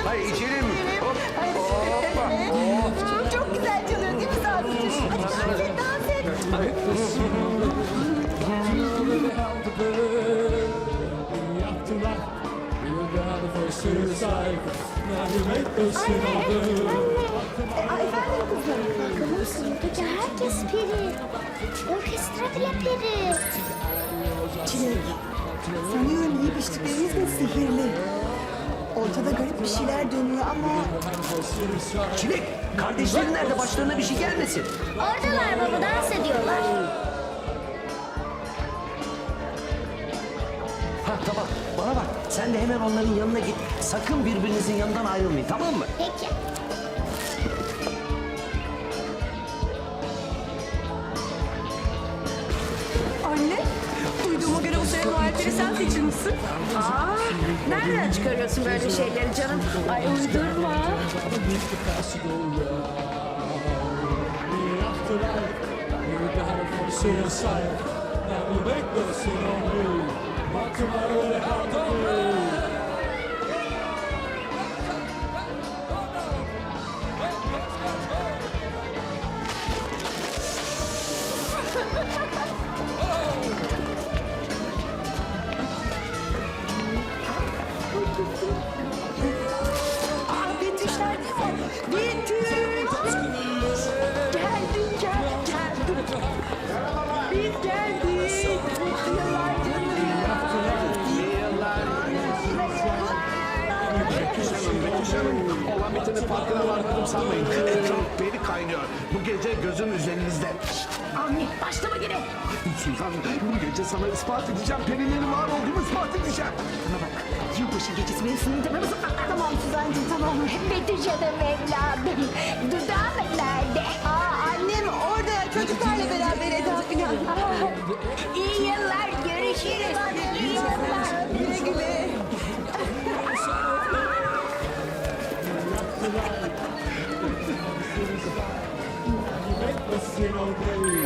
çok Hayır, içelim. Hop, Ay, hoppa, Çok güzel çalıyor değil mi Sadıkçığım? Hadi dans et, dans et. Ay, efendim kızım. Bakın sınıftaki herkes peri. Orkestra bile peri. Çilek, sanıyorum iyi içtiklerimiz de sihirli. Ortada garip bir şeyler dönüyor ama Çilek, kardeşlerin nerede? Başlarına bir şey gelmesin. Oradalar baba dans ediyorlar. Ha tamam, bana bak. Sen de hemen onların yanına git. Sakın birbirinizin yanından ayrılmayın, tamam mı? Peki. Seçilmişsin. Aa, nereden çıkarıyorsun böyle şeyleri canım? Ay uydurma. Aa, olan bitenin farkına varmadım sanmayın. Etraf beni kaynıyor. Bu gece gözüm üzerinizde. Avni başlama yine. Suzan, bu gece sana ispat edeceğim. Perilerin var olduğumu ispat edeceğim. Bana bak, yılbaşı gecesi mevsiminde dememiz Tamam Suzancığım, tamam. Betüş Hanım evladım. Merhaba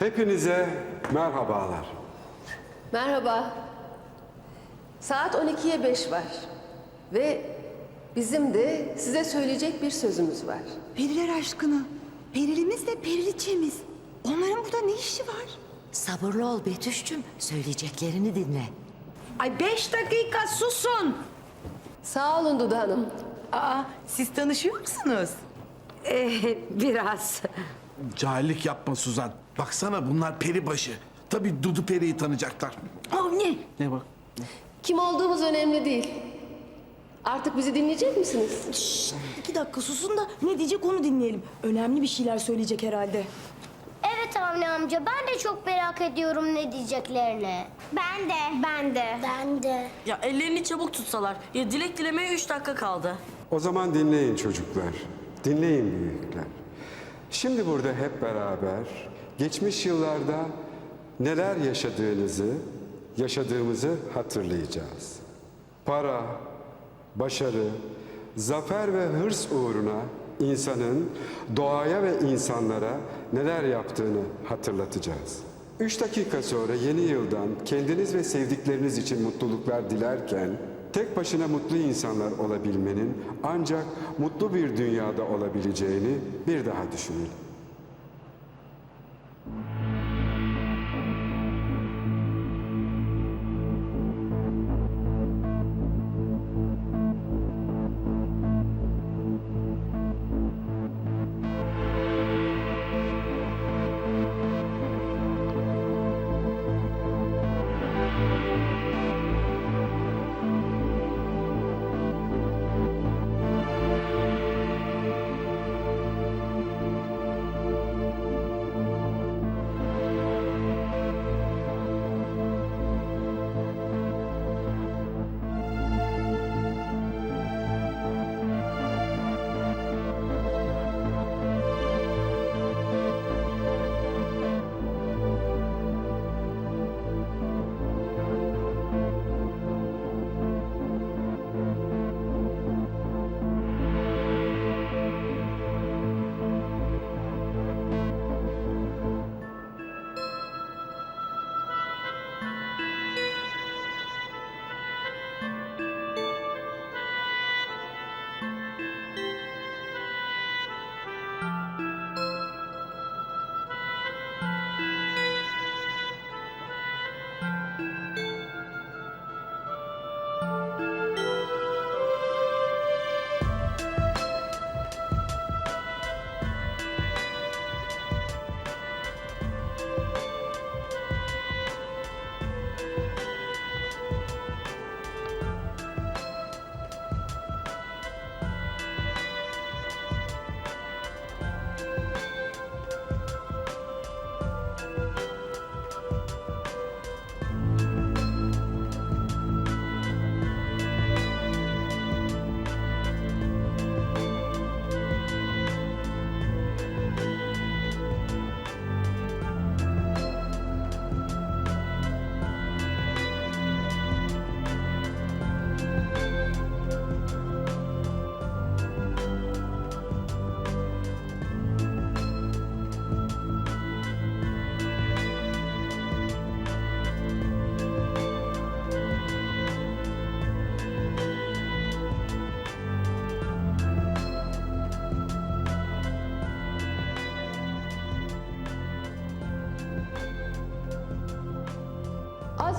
Hepinize merhabalar. Merhaba. Saat 12'ye 5 var. Ve Bizim de size söyleyecek bir sözümüz var. Periler aşkına. Perilimiz de periliçemiz. Onların burada ne işi var? Sabırlı ol Betüş'cüm. Söyleyeceklerini dinle. Ay beş dakika susun. Sağ olun Dudu Hanım. Aa, siz tanışıyor musunuz? Ee, biraz. Cahillik yapma Suzan. Baksana bunlar peri başı. Tabii Dudu Peri'yi tanıyacaklar. Aa, ne? Ne bak? Kim olduğumuz önemli değil. Artık bizi dinleyecek misiniz? İki dakika susun da ne diyecek onu dinleyelim. Önemli bir şeyler söyleyecek herhalde. Evet Avni amca ben de çok merak ediyorum ne diyeceklerini. Ben de. Ben de. Ben de. Ya ellerini çabuk tutsalar. Ya dilek dilemeye üç dakika kaldı. O zaman dinleyin çocuklar. Dinleyin büyükler. Şimdi burada hep beraber geçmiş yıllarda neler yaşadığınızı, yaşadığımızı hatırlayacağız. Para, başarı, zafer ve hırs uğruna insanın doğaya ve insanlara neler yaptığını hatırlatacağız. Üç dakika sonra yeni yıldan kendiniz ve sevdikleriniz için mutluluklar dilerken tek başına mutlu insanlar olabilmenin ancak mutlu bir dünyada olabileceğini bir daha düşünün.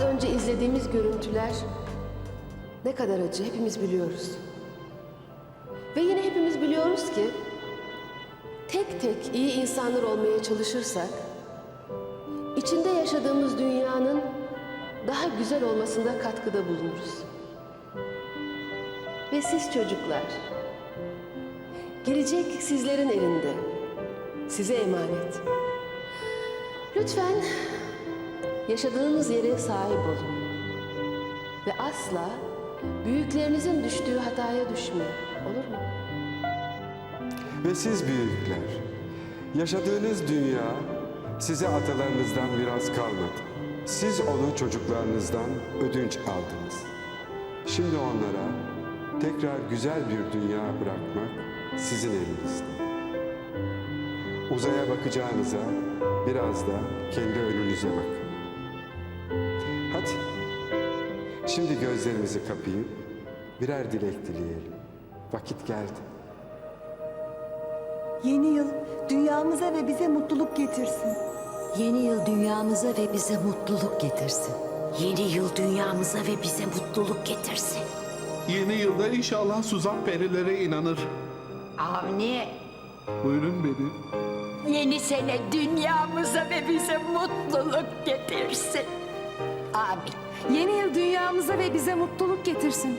Önce izlediğimiz görüntüler ne kadar acı hepimiz biliyoruz. Ve yine hepimiz biliyoruz ki tek tek iyi insanlar olmaya çalışırsak içinde yaşadığımız dünyanın daha güzel olmasında katkıda bulunuruz. Ve siz çocuklar, gelecek sizlerin elinde. Size emanet. Lütfen yaşadığınız yere sahip olun. Ve asla büyüklerinizin düştüğü hataya düşmeyin. Olur mu? Ve siz büyükler, yaşadığınız dünya size atalarınızdan biraz kalmadı. Siz onu çocuklarınızdan ödünç aldınız. Şimdi onlara tekrar güzel bir dünya bırakmak sizin elinizde. Uzaya bakacağınıza biraz da kendi önünüze bakın. Şimdi gözlerimizi kapayıp birer dilek dileyelim. Vakit geldi. Yeni yıl dünyamıza ve bize mutluluk getirsin. Yeni yıl dünyamıza ve bize mutluluk getirsin. Yeni yıl dünyamıza ve bize mutluluk getirsin. Yeni yılda inşallah Suzan perilere inanır. Avni. Buyurun beni. Yeni sene dünyamıza ve bize mutluluk getirsin. Amin. Yeni yıl dünyamıza ve bize mutluluk getirsin.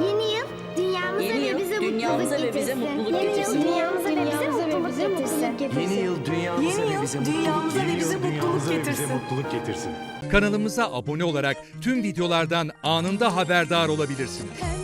Yeni yıl dünyamıza Yeni ve yıl bize dünyamıza mutluluk ve bize getirsin. mutluluk Yeni getirsin. yıl dünyamıza ve bize mutluluk getirsin. Yeni yıl dünyamıza Yeni ve yıl bize dünyamıza ve bize mutluluk getirsin. mutluluk getirsin. Kanalımıza abone olarak tüm videolardan anında haberdar olabilirsiniz.